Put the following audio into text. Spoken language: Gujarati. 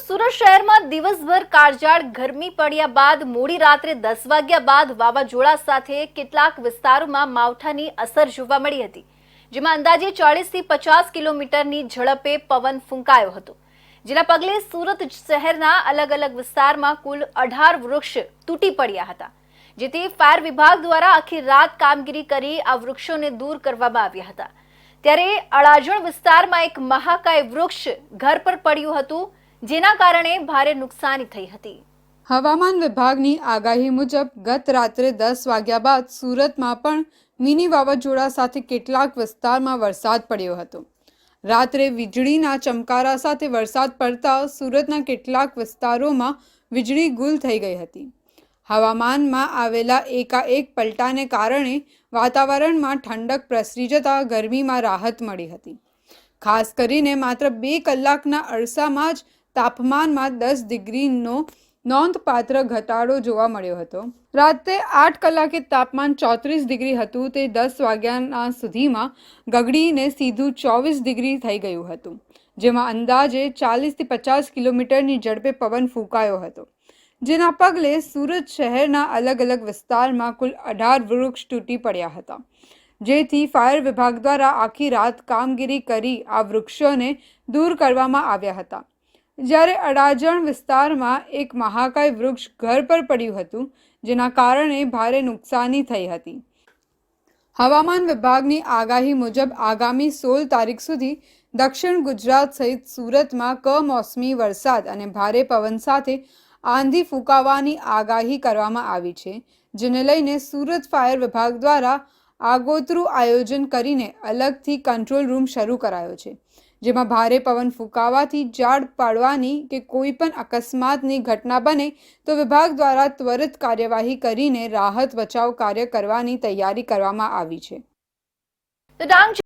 સુરત શહેરમાં દિવસભર કાળજાળ ગરમી પડ્યા બાદ મોડી રાત્રે દસ વાગ્યા બાદ વાવાઝોડા સાથે કેટલાક વિસ્તારોમાં માવઠાની અસર જોવા મળી હતી, જેમાં અંદાજે ચાળીસથી પચાસ કિલોમીટરની ઝડપે પવન ફૂંકાયો હતો. જેના પગલે સુરત શહેરના અલગ અલગ વિસ્તારમાં કુલ અઢાર વૃક્ષ તૂટી પડ્યા હતા, જેથી ફાયર વિભાગ દ્વારા આખી રાત કામગીરી કરી આ વૃક્ષોને દૂર કરવામાં આવ્યા હતા. ત્યારે અળાજણ વિસ્તારમાં એક મહાકાય વૃક્ષ ઘર પર પડ્યું હતું જેના કારણે ભારે નુકસાની થઈ હતી. હવામાન વિભાગની આગાહી મુજબ, ગત રાત્રે દસ વાગ્યા બાદ સુરતમાં પણ મિની વાવાઝોડા સાથે કેટલાક વિસ્તારમાં વરસાદ પડ્યો હતો. રાત્રે વીજળીના ચમકારા સાથે વરસાદ પડતા સુરતના કેટલાક વિસ્તારોમાં વીજળી ગુલ થઈ ગઈ હતી. હવામાનમાં આવેલા એકાએક પલટાને કારણે વાતાવરણમાં ઠંડક પ્રસરી જતા ગરમીમાં રાહત મળી હતી. ખાસ કરીને માત્ર બે કલાકના અરસામાં જ તાપમાનમાં દસ ડિગ્રીનો નોંધપાત્ર ઘટાડો જોવા મળ્યો હતો. રાતે આઠ કલાકે તાપમાન ચોત્રીસ ડિગ્રી હતું. તે દસ વાગ્યાના સુધીમાં ગગડીને સીધું ચોવીસ ડિગ્રી થઈ ગયું હતું, જેમાં અંદાજે ચાલીસથી પચાસ કિલોમીટરની ઝડપે પવન ફૂંકાયો હતો, જેના પગલે સુરત શહેરના અલગ અલગ વિસ્તારમાં કુલ અઢાર વૃક્ષ તૂટી પડ્યા હતા, જેથી ફાયર વિભાગ દ્વારા આખી રાત કામગીરી કરી આ વૃક્ષોને દૂર કરવામાં આવ્યા હતા. જ્યારે અડાજણ વિસ્તારમાં એક મહાકાય વૃક્ષ ઘર પર પડ્યું હતું, જેના કારણે ભારે નુકસાની થઈ હતી. હવામાન વિભાગની આગાહી મુજબ આગામી સોળ તારીખ સુધી દક્ષિણ ગુજરાત સહિત સુરતમાં કમોસમી વરસાદ અને ભારે પવન સાથે આંધી ફૂંકાવાની આગાહી કરવામાં આવી છે, જેને લઈને સુરત ફાયર વિભાગ દ્વારા આગોતરું આયોજન કરીને અલગથી કંટ્રોલ રૂમ શરૂ કરાયો છે. જેમાં ભારે પવન ફૂંકાવાથી ઝાડ પાડવાની કે કોઈ પણ અકસ્માતની ઘટના બને તો વિભાગ દ્વારા ત્વરિત કાર્યવાહી કરીને રાહત બચાવ કાર્ય કરવાની તૈયારી કરવામાં આવી છે.